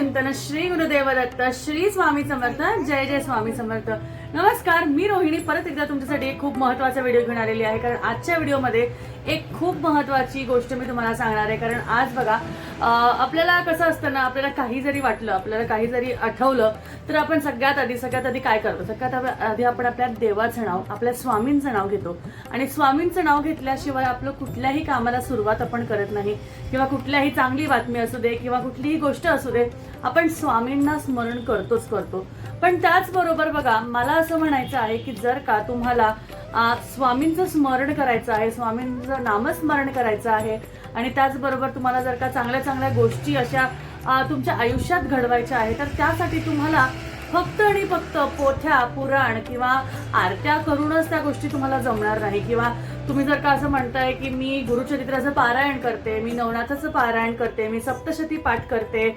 चिंतन श्री गुरुदेव दत्त श्री स्वामी समर्थ जय जय स्वामी समर्थ. नमस्कार मी रोहिणी. परत एकदा तुमच्यासाठी एक खूप महत्त्वाचा व्हिडिओ घेऊन आलेली आहे. कारण आजच्या व्हिडिओमध्ये एक खूप महत्वाची गोष्ट मी तुम्हाला सांगणार आहे. कारण आज बघा आपल्याला कसं असतं ना आपल्याला काही जरी वाटलं आपल्याला काही जरी आठवलं तर आपण सगळ्यात आधी सगळ्यात आधी काय करतो? सगळ्यात आधी आपण आपल्या देवाचं नाव आपल्या स्वामींचं नाव घेतो. आणि स्वामींचं नाव घेतल्याशिवाय आपलं कुठल्याही कामाला सुरुवात आपण करत नाही. किंवा कुठल्याही चांगली बातमी असू दे किंवा कुठलीही गोष्ट असू दे आपण स्वामींना स्मरण करतोच करतो. पण त्याचबरोबर बघा मला असं म्हणायचं आहे की जर का तुम्हाला स्वामींचं स्मरण करायचं आहे स्वामींचं नामस्मरण करायचं आहे आणि त्याचबरोबर तुम्हाला जर का चांगल्या चांगल्या गोष्टी अशा तुमच्या आयुष्यात घडवायच्या आहे तर त्यासाठी तुम्हाला फक्त आणि फक्त पोथ्या पुराण किंवा आरत्या करूनच त्या गोष्टी तुम्हाला जमणार नाही. किंवा तुम्ही जर का असं म्हणताय की मी गुरुचरित्राचं पारायण करते मी नवनाथाचं पारायण करते मी सप्तशती पाठ करते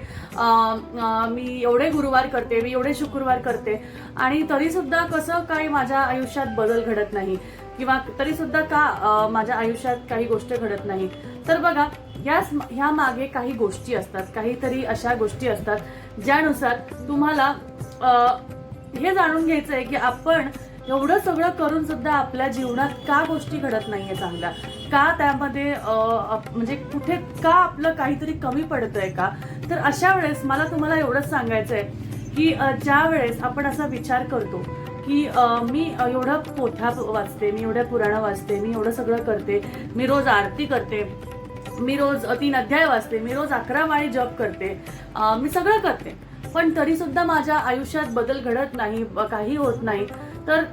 मी एवढे गुरुवार करते मी एवढे शुक्रवार करते आणि तरीसुद्धा कसं काही माझ्या आयुष्यात बदल घडत नाही. किंवा तरीसुद्धा का माझ्या आयुष्यात काही गोष्ट घडत नाही. तर बघा याच ह्या मागे काही गोष्टी असतात काहीतरी अशा गोष्टी असतात ज्यानुसार तुम्हाला हे जाणून घ्यायचं आहे की आपण एवढं सगळं करून सुद्धा आपल्या जीवनात का गोष्टी घडत नाहीये चांगल्या? का त्यामध्ये म्हणजे कुठे का आपलं काहीतरी कमी पडतंय का? तर अशा वेळेस मला तुम्हाला एवढंच सांगायचं आहे की ज्या वेळेस आपण असा विचार करतो की मी एवढं पोथ्या वाचते मी एवढ्या पुराणं वाचते मी एवढं सगळं करते मी रोज आरती करते मी रोज तीन अध्याय वाचते मी रोज अकरा माळी जप करते मी सगळं करते. पण तरी सुद्धा माझ्या आयुष्यात बदल घडत नाही काही होत नाही. तर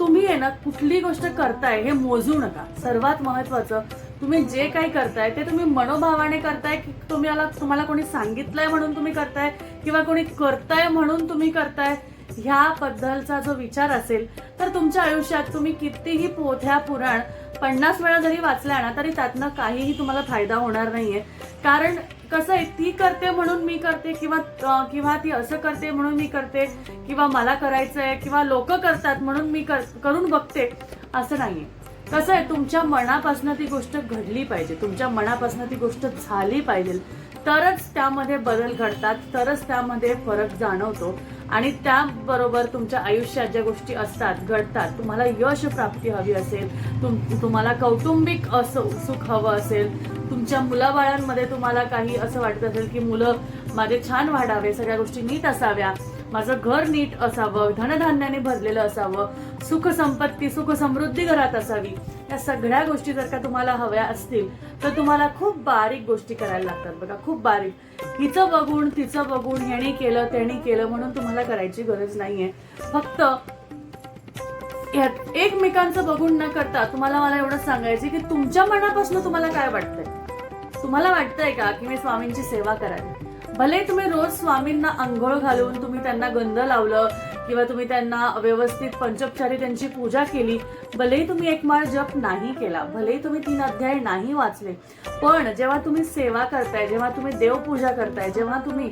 तुम्ही आहे ना कुठली गोष्ट करताय हे मोजू नका. सर्वात महत्वाचं तुम्ही जे काही करताय ते तुम्ही मनोभावाने करताय की तुम्हाला तुम्हाला कोणी सांगितलंय म्हणून तुम्ही करताय किंवा कोणी करताय म्हणून तुम्ही करताय ह्या बद्दलचा जो विचार असेल तर तुमच्या आयुष्यात तुम्ही कितीही पोथ्या पुराण पन्नास वेळा जरी वाचल्या ना तरी त्यातनं काहीही तुम्हाला फायदा होणार नाहीये. कारण कसं आहे ती करते म्हणून मी करते किंवा किंवा ती असं करते म्हणून मी करते किंवा मला करायचंय किंवा लोक करतात म्हणून मी कर- करून बघते असं नाहीये. कसं आहे तुमच्या मनापासून ती गोष्ट घडली पाहिजे तुमच्या मनापासून ती गोष्ट झाली पाहिजे. तरच त्यामध्ये बदल घडतात तरच त्यामध्ये फरक जाणवतो आणि त्याबरोबर तुमच्या आयुष्यात ज्या गोष्टी असतात घडतात तुम्हाला यश प्राप्ती हवी असेल तुम तुम्हाला कौटुंबिक असं सुख हवं असेल तुमच्या मुलाबाळांमध्ये तुम्हाला काही असं वाटत असेल की मुलं माझे छान वाढावे सगळ्या गोष्टी नीट असाव्या माझं घर नीट असावं धनधान्याने भरलेलं असावं सुख संपत्ती सुख समृद्धी घरात असावी या सगळ्या गोष्टी जर का तुम्हाला हव्या असतील तर तुम्हाला खूप बारीक गोष्टी करायला लागतात बघा खूप बारीक. हिचं बघून तिचं बघून ह्याने केलं त्याने केलं म्हणून तुम्हाला करायची गरज नाहीये. फक्त यात एकमेकांचं बघून न करता तुम्हाला मला एवढंच सांगायचं की तुमच्या मनापासून तुम्हाला काय वाटतंय? तुम्हाला वाटतंय का की मी स्वामींची सेवा करावी भले तुम्ही रोज स्वामींना आंघोळ घालून तुम्ही त्यांना गंध लावलं किंवा तुम्ही त्यांना व्यवस्थित पंचोपचारी त्यांची पूजा केली भलेही तुम्ही एक माळ जप नाही केला भलेही तुम्ही तीन अध्याय नाही वाचले पण जेव्हा तुम्ही सेवा करताय जेव्हा तुम्ही देवपूजा करताय जेव्हा तुम्ही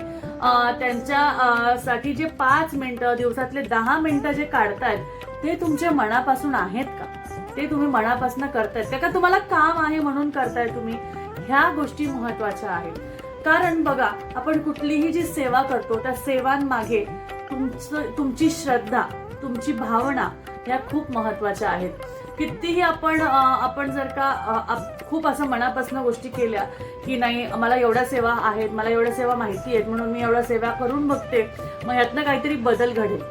त्यांच्या साठी जे पाच मिनिटं दिवसातले दहा मिनिटं जे काढतायत ते तुमच्या मनापासून आहेत का? ते तुम्ही मनापासून करतायत का तुम्हाला काम आहे म्हणून करताय तुम्ही? ह्या गोष्टी महत्त्वाच्या आहेत. कारण बघा आपण कुठलीही जी सेवा करतो त्या सेवांमागे तुमचं तुमची श्रद्धा तुमची भावना ह्या खूप महत्त्वाच्या आहेत. कितीही आपण आपण जर का खूप असं मनापासून गोष्टी केल्या की नाही मला एवढ्या सेवा आहेत मला एवढ्या सेवा माहिती आहेत म्हणून मी एवढ्या सेवा करून बघते मग यातनं काहीतरी बदल घडेल.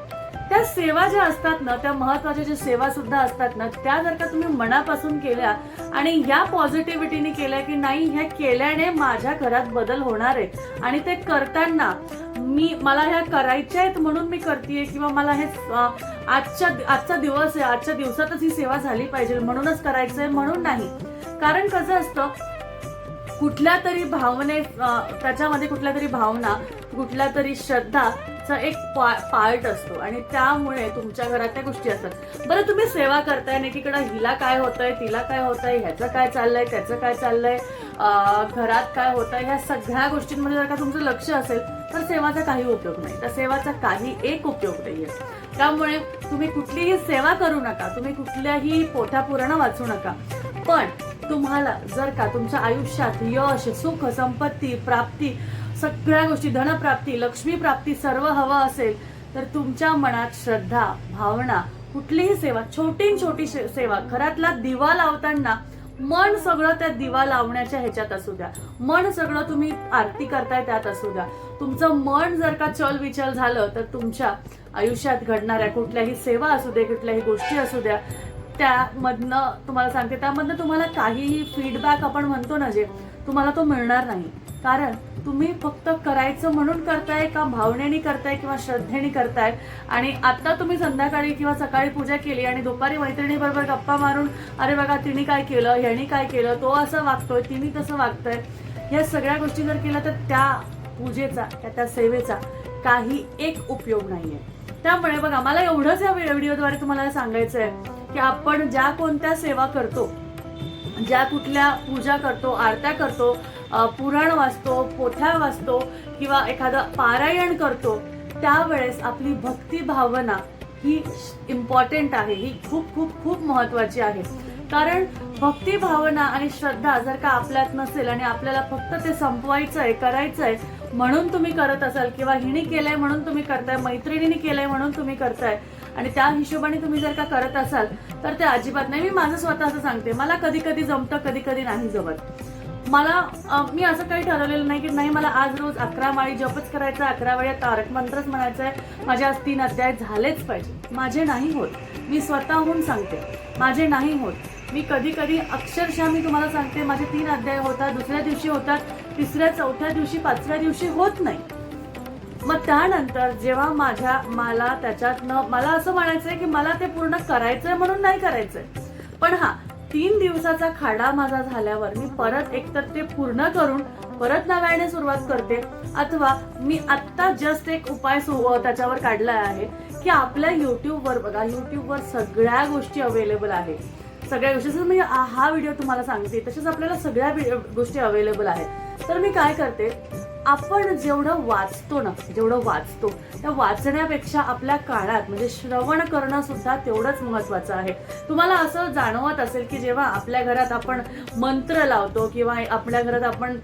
त्या सेवा ज्या असतात ना त्या महत्त्वाच्या ज्या सेवा सुद्धा असतात ना त्या जर का तुम्ही मनापासून केल्या आणि या पॉझिटिव्हिटीने केल्या की नाही ह्या केल्याने माझ्या घरात बदल होणार आहे. आणि ते करताना मी मला ह्या करायच्या आहेत म्हणून मी करतेय किंवा मला हे आजच्या आजचा दिवस आहे आजच्या दिवसातच ही सेवा झाली पाहिजे म्हणूनच करायचं आहे म्हणून नाही. कारण कसं असतं कुठल्या तरी भावने त्याच्यामध्ये कुठल्या तरी भावना कुठल्या तरी श्रद्धाचा एक पार्ट असतो. आणि त्यामुळे तुमच्या घरात त्या गोष्टी असतात. बरं तुम्ही सेवा करताय एकीकडं हिला काय होतंय तिला काय होतंय ह्याचं काय चाललंय त्याचं काय चाललंय घरात काय होतंय ह्या सगळ्या गोष्टींमध्ये जर का तुमचं लक्ष असेल तर सेवाचा काही उपयोग नाही. त्या सेवाचा काही एक उपयोग नाही आहे त्यामुळे तुम्ही कुठलीही सेवा करू नका. तुम्ही कुठल्याही पोथ्या पुराणं वाचू नका. पण तुम्हाला जर का तुमच्या आयुष्यात यश सुख संपत्ती प्राप्ती सगळ्या गोष्टी धनप्राप्ती लक्ष्मी प्राप्ती सर्व हवं असेल तर तुमच्या मनात श्रद्धा भावना कुठलीही सेवा छोटी छोटी सेवा घरातला दिवा लावताना मन सगळं त्या दिवा लावण्याच्या ह्याच्यात असू द्या. मन सगळं तुम्ही आरती करताय त्यात असू द्या. तुमचं मन जर का चल विचल झालं तर तुमच्या आयुष्यात घडणाऱ्या कुठल्याही सेवा असू दे कुठल्याही गोष्टी असू द्या त्यामधनं तुम्हाला सांगते त्यामधनं तुम्हाला काहीही फीडबॅक आपण म्हणतो ना जे तुम्हाला तो मिळणार नाही. कारण तुम्ही फक्त करायचं म्हणून करताय का भावनेने करताय किंवा श्रद्धेने करताय? आणि आता तुम्ही संध्याकाळी किंवा सकाळी पूजा केली आणि दुपारी मैत्रिणीबरोबर गप्पा मारून अरे बघा तिने काय केलं ह्याने काय केलं तो असं वागतोय तिने तसं वागतोय ह्या सगळ्या गोष्टी जर केल्या तर त्या पूजेचा त्या त्या सेवेचा काही एक उपयोग नाही आहे त्यामुळे बघा मला एवढंच या व्हिडिओद्वारे तुम्हाला सांगायचं आहे की आपण ज्या कोणत्या सेवा करतो ज्या कुठल्या पूजा करतो आरत्या करतो पुराण वाचतो पोथ्या वाचतो किंवा एखादं पारायण करतो त्यावेळेस आपली भक्ती भावना ही इम्पॉर्टंट आहे ही खूप खूप खूप महत्वाची आहे. कारण भक्ती भावना आणि श्रद्धा जर का आपल्यात नसेल आणि आपल्याला फक्त ते संपवायचं आहे करायचं आहे म्हणून तुम्ही करत असाल किंवा हिने केलंय म्हणून तुम्ही करताय मैत्रिणीने केलंय म्हणून तुम्ही करताय आणि त्या हिशोबाने तुम्ही जर का करत असाल तर ते अजिबात नाही. मी माझं स्वतःचं सांगते. मला कधी कधी जमतं कधी कधी नाही जमत. मला मी असं काही ठरवलेलं नाही की नाही मला आज रोज अकरा माळी जपच करायचा अकरा वेळा तारक मंत्रच म्हणायचं आहे माझे आज तीन अध्याय झालेच पाहिजे. माझे नाही होत. मी स्वतःहून सांगते. माझे नाही होत. मी कधी कधी अक्षरशः मी तुम्हाला सांगते माझे तीन अध्याय होतात दुसऱ्या दिवशी होतात तिसऱ्या चौथ्या दिवशी पाचव्या दिवशी होत नाही. मग त्यानंतर जेव्हा माझ्या मला त्याच्यातनं मला असं म्हणायचंय की मला ते पूर्ण करायचंय म्हणून नाही करायचंय. पण हा तीन दिवसाचा खाडा माझा झाल्यावर मी परत एकतर ते पूर्ण करून परत नव्याने सुरुवात करते अथवा मी आत्ता जस्ट एक उपाय त्याच्यावर काढला आहे की आपल्या युट्यूबवर बघा युट्यूबवर सगळ्या गोष्टी अवेलेबल आहे सगळ्या गोष्टी मी हा व्हिडिओ तुम्हाला सांगते तसेच आपल्याला सगळ्या गोष्टी अवेलेबल आहेत. तर मी काय करते आपण जेवढं वाचतो ना जेवढं वाचतो त्या वाचण्यापेक्षा आपल्या काळात म्हणजे श्रवण करणं सुद्धा तेवढंच महत्वाचं आहे. तुम्हाला असं जाणवत असेल की जेव्हा आपल्या घरात आपण मंत्र लावतो किंवा आपल्या घरात आपण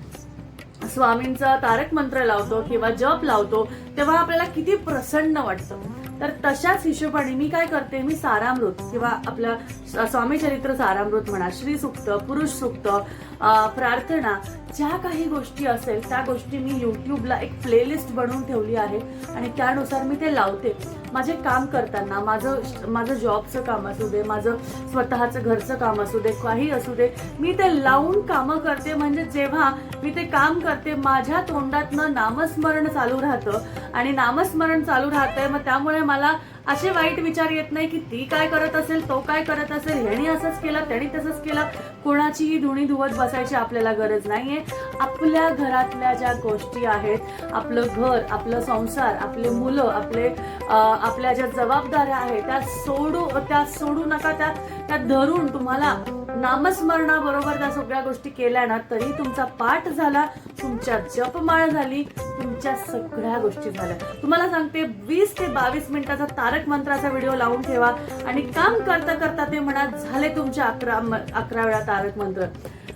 स्वामींचा तारक मंत्र लावतो किंवा जप लावतो तेव्हा आपल्याला किती प्रसन्न वाटतं. तर तशाच हिशोबाने मी काय करते मी सारामृत किंवा आपलं स्वामी चरित्र सारामृत म्हणा श्री सुक्त पुरुष सुक्त प्रार्थना ज्या काही गोष्टी असेल त्या गोष्टी मी युट्यूबला एक प्लेलिस्ट बनवून ठेवली आहे आणि त्यानुसार मी ते लावते. माझे काम करताना माझं माझं जॉबचं काम असू दे माझं स्वतःचं घरचं काम असू दे काही असू दे मी ते लावून कामं करते. म्हणजे जेव्हा मी ते काम करते माझ्या तोंडातनं नामस्मरण चालू राहतं. आणि नामस्मरण चालू राहतंय मग त्यामुळे मला असे वाईट विचार येत नाही की ती काय करत असेल तो काय करत असेल. ह्याने असंच केलं त्याने तसंच केलं. कोणाचीही धुणी धुवत बसायची आपल्याला गरज नाहीये. आपल्या घरातल्या ज्या गोष्टी आहेत आपलं घर आपलं संसार आपले मुलं आपले आपल्या ज्या जबाबदाऱ्या आहेत त्या सोडू त्या सोडू नका त्या त्या धरून तुम्हाला नामस्मरणाबरोबर त्या सगळ्या गोष्टी केल्या ना तरी तुमचा पाठ झाला तुमच्या जपमाळ झाली तुमच्या सगळ्या गोष्टी झाल्या. तुम्हाला सांगते वीस ते बावीस मिनिटाचा तारक मंत्राचा व्हिडिओ लावून ठेवा आणि काम करता करता ते म्हणा झाले तुमचे अकरा अकरा वेळा तारक मंत्र.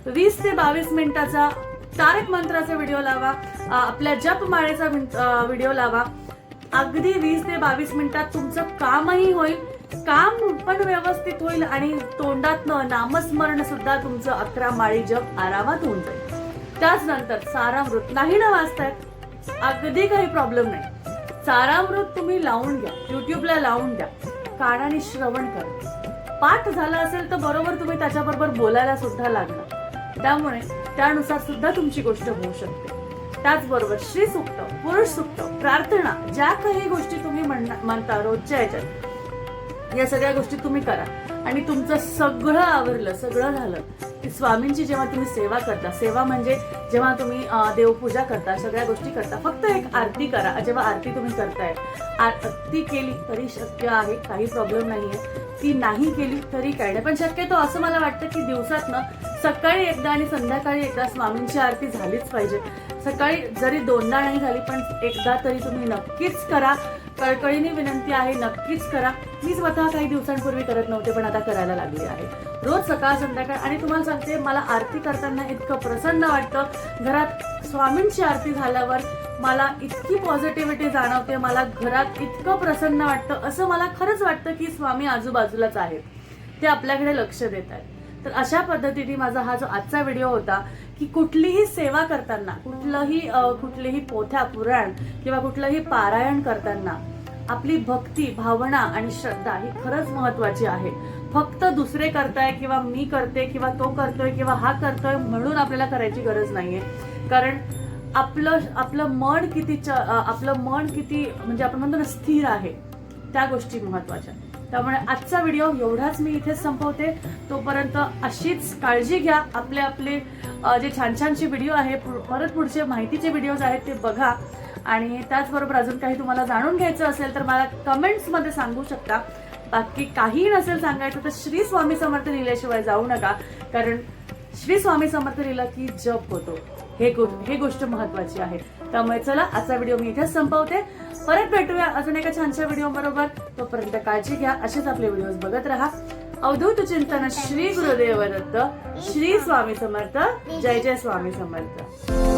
वीस ते बावीस मिनिटाचा तारक मंत्राचा व्हिडिओ लावा आपल्या जपमाळेचा व्हिडिओ लावा. अगदी वीस ते बावीस मिनिटात तुमचं कामही होईल काम पण व्यवस्थित होईल आणि तोंडातनं नामस्मरण सुद्धा तुमचं अकरा माळी जप आरामात होऊन जाईल. त्याच नंतर सारामृत नाही ना वाचतायत अगदी काही प्रॉब्लेम नाही. सारामृत तुम्ही लावून घ्या. युट्यूबला लावून द्या कानाने श्रवण करा. पाठ झाला असेल तर बरोबर तुम्ही त्याच्याबरोबर बोलायला सुद्धा लागणार. त्यामुळे त्यानुसार सुद्धा तुमची गोष्ट होऊ शकते. त्याचबरोबर श्री सुक्त पुरुष सुक्त प्रार्थना ज्या काही गोष्टी तुम्ही म्हणता रोजच्या याच्यात या सगळ्या गोष्टी तुम्ही करा. आणि तुमचं सगळं आवरलं सगळं झालं की स्वामींची जेव्हा तुम्ही सेवा करता सेवा म्हणजे जेव्हा तुम्ही देवपूजा करता सगळ्या गोष्टी करता फक्त एक आरती करा. जेव्हा आरती तुम्ही करताय आरती केली तरी शक्य आहे काही प्रॉब्लेम नाहीये. ती नाही केली तरी काय नाही. पण शक्यतो असं मला वाटतं की दिवसातनं सकाळी एकदा आणि संध्याकाळी एकदा स्वामींची आरती झालीच पाहिजे. सकाळी जरी दोनदा नाही झाली पण एकदा तरी तुम्ही नक्कीच करा. कळकळीने विनंती आहे नक्कीच करा. मी स्वतः काही दिवसांपूर्वी करत नव्हते पण आता करायला लागली आहे. रोज सकाळ संध्याकाळ आणि तुम्हाला सांगते मला आरती करताना इतकं प्रसन्न वाटतं. घरात स्वामींची आरती झाल्यावर मला इतकी पॉझिटिव्हिटी जाणवते मला घरात इतकं प्रसन्न वाटतं असं मला खरंच वाटतं की स्वामी आजूबाजूलाच आहेत. ते आपल्याकडे लक्ष देत आहेत. तर अशा पद्धतीने माझा हा जो आजचा व्हिडिओ होता की कुठलीही सेवा करताना कुठलंही कुठलीही पोथ्या पुराण किंवा कुठलंही पारायण करताना आपली भक्ती भावना आणि श्रद्धा ही खरंच महत्वाची आहे. फक्त दुसरे करताय किंवा मी करते किंवा तो करतोय किंवा हा करतोय म्हणून आपल्याला करायची गरज नाहीये. कारण आपलं आपलं मन किती च- आपलं मन किती म्हणजे आपण म्हणतो ना स्थिर आहे. त्या गोष्टी महत्त्वाच्या त्यामुळे आजचा व्हिडिओ एवढाच मी इथेच संपवते. तोपर्यंत अशीच काळजी घ्या. आपले आपले जे छान छानचे व्हिडिओ आहे परत पुढचे माहितीचे व्हिडिओज आहेत ते बघा. आणि त्याचबरोबर अजून काही तुम्हाला जाणून घ्यायचं असेल तर मला कमेंट्समध्ये सांगू शकता. बाकी काहीही नसेल सांगायचं तर श्री स्वामी समर्थ लिहिल्याशिवाय जाऊ नका. कारण श्री स्वामी समर्थ लिहिला की जप होतो. हे गो हे गोष्ट महत्वाची आहे. त्यामुळे चला आजचा व्हिडिओ मी इथेच संपवते. परत भेटूया अजून एका छानशा व्हिडिओ बरोबर. तोपर्यंत काळजी घ्या. असेच आपले व्हिडिओज बघत राहा. अवधूत चिंतन श्री गुरुदेव दत्त श्री स्वामी समर्थ जय जय स्वामी समर्थ.